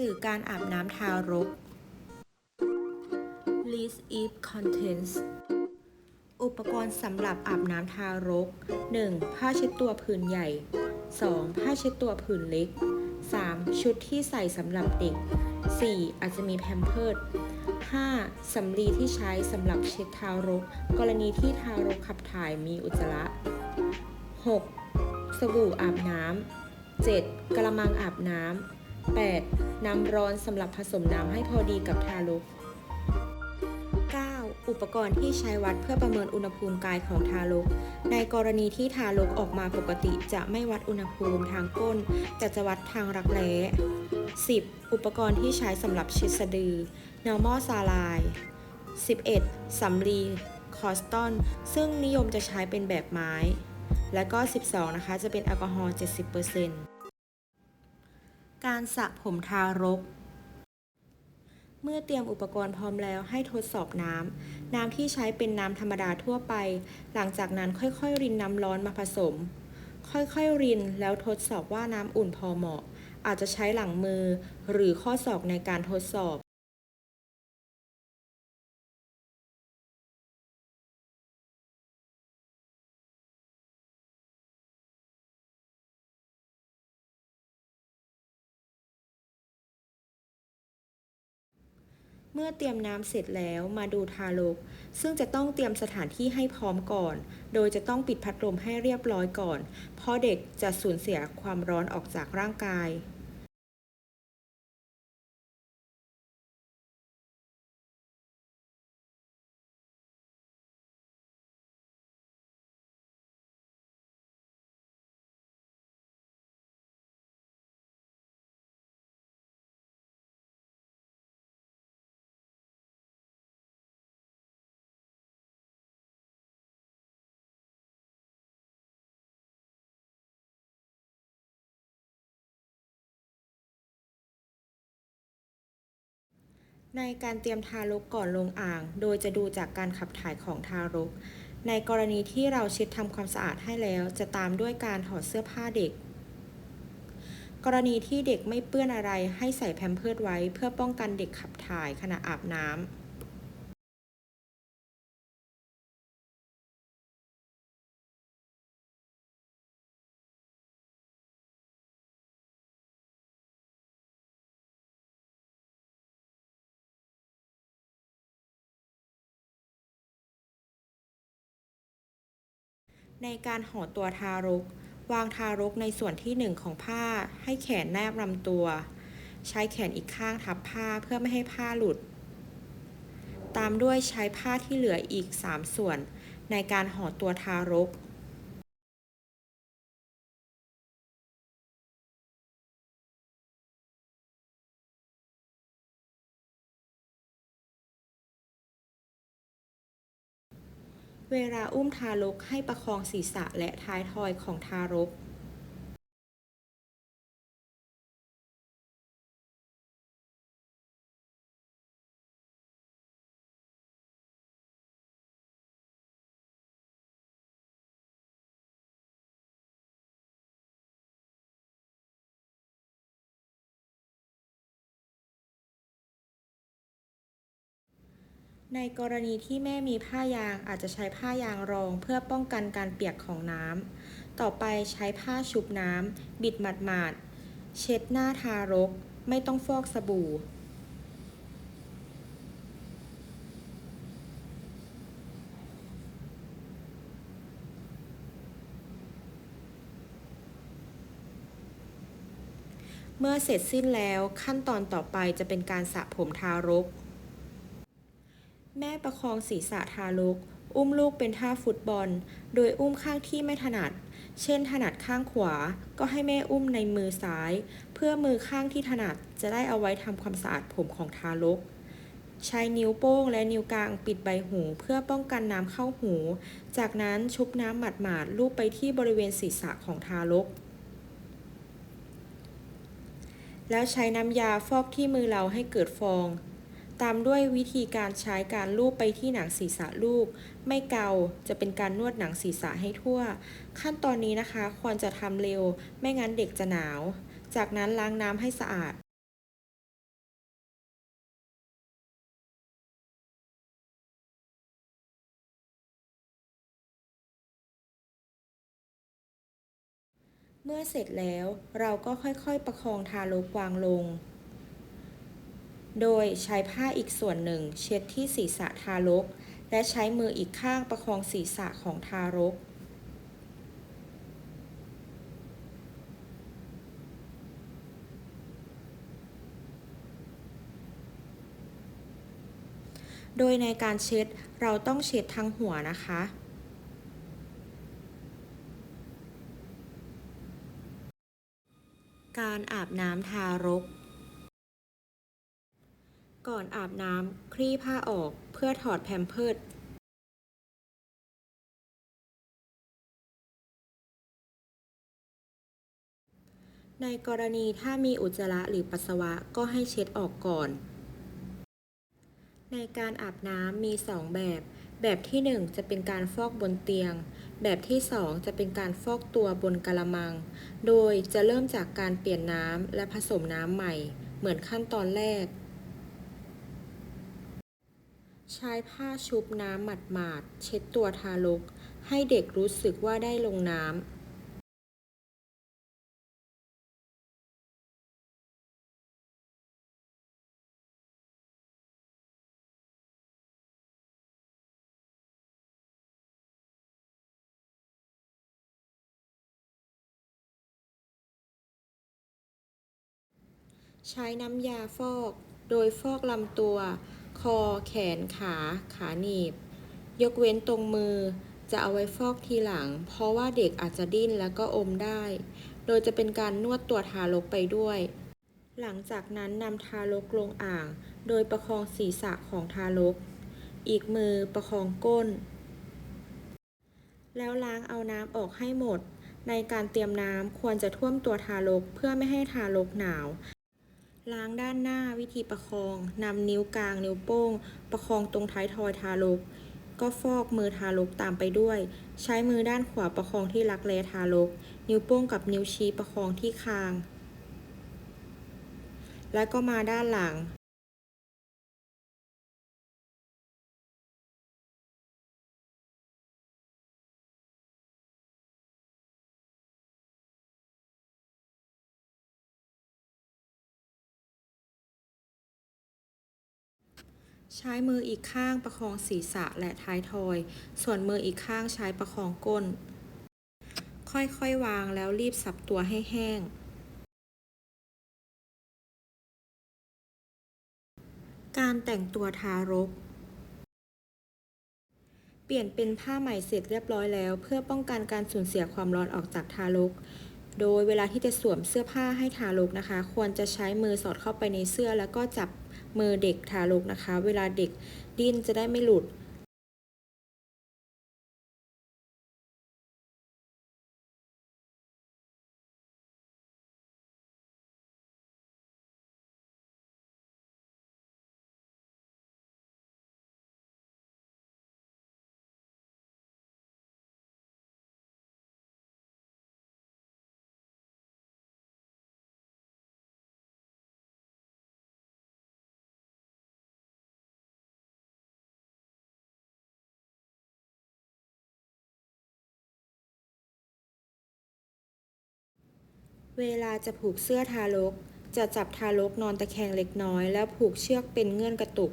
สื่อการอาบน้ำทารก list if contents อุปกรณ์สำหรับอาบน้ำทารก 1. ผ้าเช็ดตัวผืนใหญ่ 2. ผ้าเช็ดตัวผืนเล็ก 3. ชุดที่ใส่สำหรับเด็ก 4. อาจจะมีแพมเพิร์ด 5. สำลีที่ใช้สำหรับเช็ดทารก กรณีที่ทารกขับถ่ายมีอุจจาระ 6. สบู่อาบน้ำ 7. กระมังอาบน้ำ 8. น้ำร้อนสำหรับผสมน้ำให้พอดีกับทารก 9. อุปกรณ์ที่ใช้วัดเพื่อประเมินอุณหภูมิกายของทารก ในกรณีที่ทารกออกมาปกติจะไม่วัดอุณหภูมิทางก้นแต่จะวัดทางรักแร้ 10. อุปกรณ์ที่ใช้สำหรับเช็ดสะดือ normal saline 11. สำลีคอสตอน ซึ่งนิยมจะใช้เป็นแบบไม้ และก็ 12 นะคะ จะเป็นแอลกอฮอล์ 70% การสระผมทารก เมื่อเตรียมอุปกรณ์พร้อมแล้วให้ทดสอบน้ำ น้ำที่ใช้เป็นน้ำธรรมดาทั่วไป หลังจากนั้นค่อยๆ รินน้ำร้อนมาผสม ค่อยๆ รินแล้วทดสอบว่าน้ำอุ่นพอเหมาะ อาจจะใช้หลังมือหรือข้อศอกในการทดสอบ เมื่อเตรียมน้ำเสร็จแล้วมาดูทารก ซึ่งจะต้องเตรียมสถานที่ให้พร้อมก่อน โดยจะต้องปิดพัดลมให้เรียบร้อยก่อน เพราะเด็กจะสูญเสียความร้อนออกจากร่างกาย ในการเตรียมทารกก่อนลงอ่าง โดยจะดูจากการขับถ่ายของทารก ในกรณีที่เราเช็ดทำความสะอาดให้แล้ว จะตามด้วยการถอดเสื้อผ้าเด็ก กรณีที่เด็กไม่เปื้อนอะไรให้ใส่แพมเพิร์ดไว้ เพื่อป้องกันเด็กขับถ่ายขณะอาบน้ำ ในการห่อตัวทารก วางทารกในส่วนที่หนึ่งของผ้า ให้แขนแนบลำตัว ใช้แขนอีกข้างทับผ้าเพื่อไม่ให้ผ้าหลุด ตามด้วยใช้ผ้าที่เหลืออีก 3 ส่วน ในการห่อตัวทารก เวลาอุ้มทารกให้ประคองศีรษะและท้ายทอยของทารก ในกรณีที่แม่มีผ้ายางอาจจะใช้ผ้ายางรองเพื่อป้องกันการเปียกของน้ำ ต่อไปใช้ผ้าชุบน้ำ บิดหมาดๆ เช็ดหน้าทารก ไม่ต้องฟอกสบู่ เมื่อเสร็จสิ้นแล้วขั้นตอนต่อไปจะเป็นการสระผมทารก แม่ประคองศีรษะทารก อุ้มลูกเป็นท่าฟุตบอล โดยอุ้มข้างที่ไม่ถนัด เช่นถนัดข้างขวา ก็ให้แม่อุ้มในมือซ้าย เพื่อมือข้างที่ถนัดจะได้เอาไว้ทำความสะอาดผมของทารก ใช้นิ้วโป้งและนิ้วกลางปิดใบหูเพื่อป้องกันน้ำเข้าหู จากนั้นชุบน้ำหมาดๆลูบไปที่บริเวณศีรษะของทารกแล้วใช้น้ำยาฟอกที่มือเราให้เกิดฟอง ตามด้วยวิธีการใช้การลูบไปที่หนังศีรษะลูก ไม่เกาจะเป็นการนวดหนังศีรษะให้ทั่ว ขั้นตอนนี้นะคะควรจะทำเร็ว ไม่งั้นเด็กจะหนาว จากนั้นล้างน้ำให้สะอาดเมื่อเสร็จแล้วเราก็ค่อยๆประคองทารกวางลง โดยใช้ผ้าอีกส่วนหนึ่งเช็ดที่ศีรษะทารก และใช้มืออีกข้างประคองศีรษะของทารก โดยในการเช็ดเราต้องเช็ดทั้งหัวนะคะการอาบน้ำทารก ก่อนอาบน้ำคลี่ผ้าออกเพื่อถอดแพมเพิร์สในกรณีถ้ามีอุจจาระหรือปัสสาวะก็ให้เช็ดออกก่อน ในการอาบน้ำมี 2 แบบ แบบที่ 1 จะเป็นการฟอกบนเตียง แบบที่ 2 จะเป็นการฟอกตัวบนกะละมัง โดยจะเริ่มจากการเปลี่ยนน้ำและผสมน้ำใหม่ เหมือนขั้นตอนแรก ใช้ผ้าชุบน้ำหมาดๆ เช็ดตัวทารก ให้เด็กรู้สึกว่าได้ลงน้ำใช้น้ำยาฟอก โดยฟอกลำตัว คอ แขนขา ขาหนีบ ยกเว้นตรงมือ จะเอาไว้ฟอกทีหลัง เพราะว่าเด็กอาจจะดิ้นแล้วก็อมได้ โดยจะเป็นการนวดตัวทารกไปด้วย หลังจากนั้นนำทารกลงอ่าง โดยประคองศีรษะของทารก อีกมือประคองก้น แล้วล้างเอาน้ำออกให้หมดในการเตรียมน้ำควรจะท่วมตัวทารกเพื่อไม่ให้ทารกหนาว ล้างด้านหน้าวิธีประคองนำนิ้วกลางนิ้วโป้ง ประคองตรงท้ายทอยทารก ก็ฟอกมือทารกตามไปด้วย ใช้มือด้านขวาประคองที่รักแร้ทารก นิ้วโป้งกับนิ้วชี้ประคองที่คาง แล้วก็มาด้านหลัง ใช้มืออีกข้างประคองศีรษะและท้ายทอย ส่วนมืออีกข้างใช้ประคองก้น ค่อยๆวางแล้วรีบสับตัวให้แห้ง การแต่งตัวทารก เปลี่ยนเป็นผ้าใหม่เสร็จเรียบร้อยแล้ว เพื่อป้องกันการสูญเสียความร้อนออกจากทารก โดยเวลาที่จะสวมเสื้อผ้าให้ทารกนะคะ ควรจะใช้มือสอดเข้าไปในเสื้อแล้วก็จับ มือเด็กทารกนะคะ เวลาเด็กดิ้นจะได้ไม่หลุด เวลาจะผูกเสื้อทารก จะจับทารกนอนตะแคงเล็กน้อย แล้วผูกเชือกเป็นเงื่อนกระตุก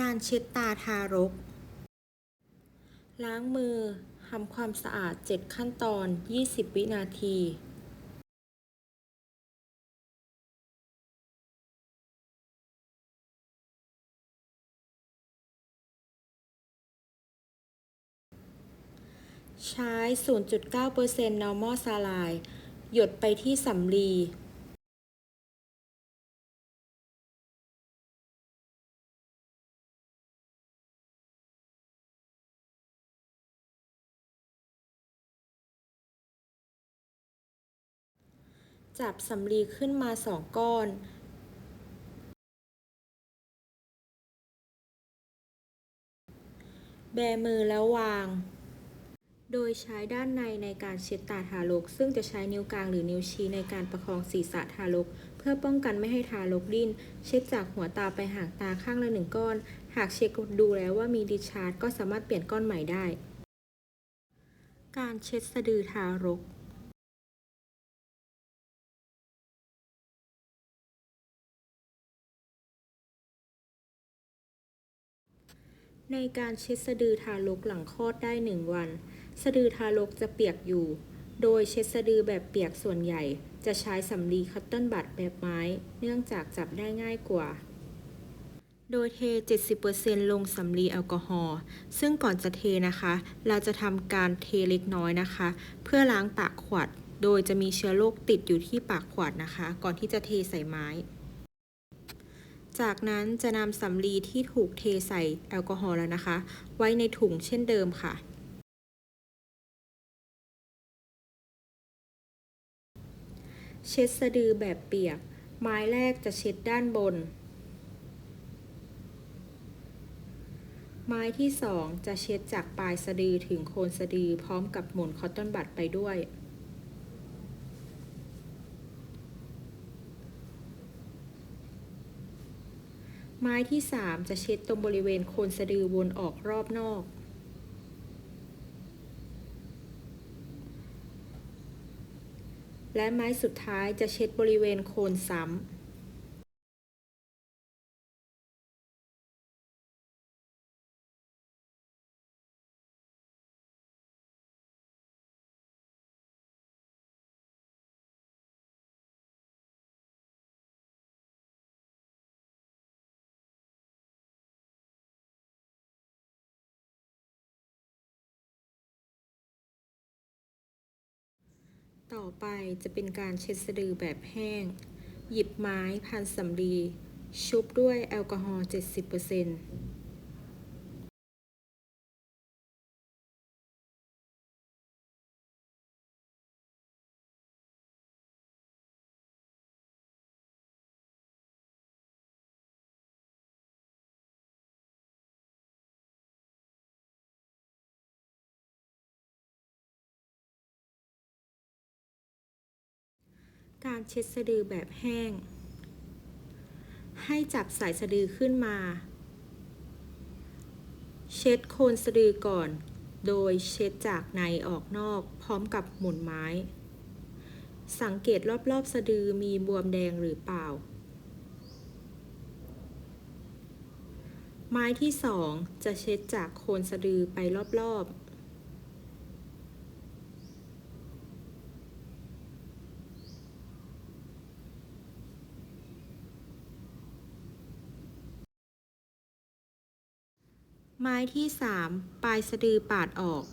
การเช็ดตาทารก ล้างมือทำความสะอาด 7 ขั้นตอน 20 วินาทีใช้ 0.9% normal saline หยดไปที่สำลี จับสำลีขึ้นมาสองก้อนแบมือแล้ววาง โดยใช้ด้านในในการเช็ดตาทารก ซึ่งจะใช้นิ้วกลางหรือนิ้วชี้ในการประคองศีรษะทารก เพื่อป้องกันไม่ให้ทารกดิ้น เช็ดจากหัวตาไปหางตาข้างละหนึ่งก้อน หากเช็คดูแล้วว่ามีดิชาร์จก็สามารถเปลี่ยนก้อนใหม่ได้ การเช็ดสะดือทารก ในการเช็ดสะดือทารกหลังคลอดได้ 1 วัน สะดือทารกจะเปียกอยู่ โดยเช็ดสะดือแบบเปียกส่วนใหญ่ จะใช้สำลีคัตเติลบัดแบบไม้ เนื่องจากจับได้ง่ายกว่า โดยเท 70%ลงสำลีแอลกอฮอล์ ซึ่งก่อนจะเทนะคะ เราจะทำการเทเล็กน้อยนะคะ เพื่อล้างปากขวด โดยจะมีเชื้อโรคติดอยู่ที่ปากขวดนะคะ ก่อนที่จะเทใส่ไม้ จากนั้นจะนำสำลีที่ถูกเทใส่แอลกอฮอล์แล้วนะคะ ไว้ในถุงเช่นเดิมค่ะ เช็ดสะดือแบบเปียก ไม้แรกจะเช็ดด้านบน ไม้ที่สองจะเช็ดจากปลายสะดือถึงโคนสะดือพร้อมกับหมุนคอตตอนบัดไปด้วย ไม้ที่สามจะเช็ดตรงบริเวณโคนสะดือวนออกรอบนอก และไม้สุดท้ายจะเช็ดบริเวณโคนซ้ำ ต่อไปจะเป็นการเช็ดสะดือแบบแห้ง หยิบไม้พันสำลี ชุบด้วยแอลกอฮอล์ 70% การเช็ดสะดือแบบแห้ง ให้จับสายสะดือขึ้นมา เช็ดโคนสะดือก่อน โดยเช็ดจากในออกนอกพร้อมกับหมุนไม้ สังเกตรอบๆสะดือมีบวมแดงหรือเปล่า ไม้ที่สองจะเช็ดจากโคนสะดือไปรอบๆ ไม้ที่สามปลายสะดือปาดออก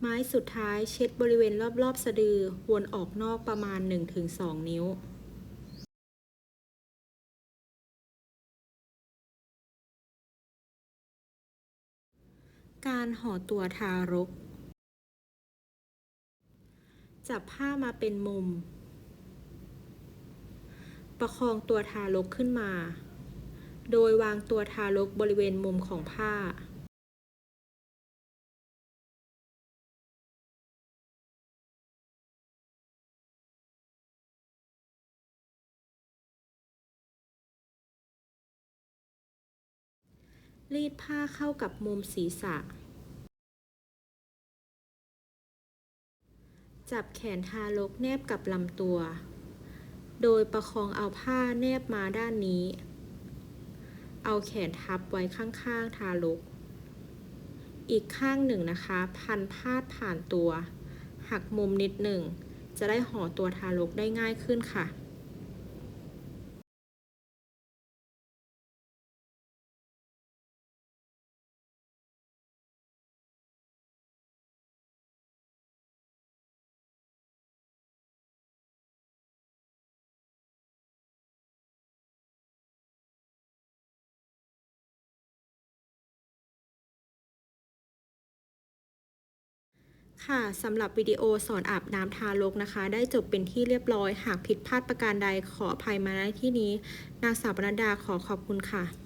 ไม้สุดท้ายเช็ดบริเวณรอบๆ สะดือวนออกนอกประมาณ 1-2 นิ้วการห่อตัวทารก จับผ้ามาเป็นมุม ประคองตัวทารกขึ้นมา โดยวางตัวทารกบริเวณมุมของผ้า รีดผ้าเข้ากับมุมศีรษะ จับแขนทารกแนบกับลำตัว โดยประคองเอาผ้าแนบมาด้านนี้ เอาแขนทับไว้ข้างๆทารก อีกข้างหนึ่งนะคะ พันพาดผ่านตัว หักมุมนิดหนึ่ง จะได้ห่อตัวทารกได้ง่ายขึ้นค่ะ ค่ะสำหรับวิดีโอสอนอาบน้ำทารกนะคะ ได้จบเป็นที่เรียบร้อย หากผิดพลาดประการใดขออภัยมาณที่นี้ นางสาวปนัดดาขอขอบคุณค่ะ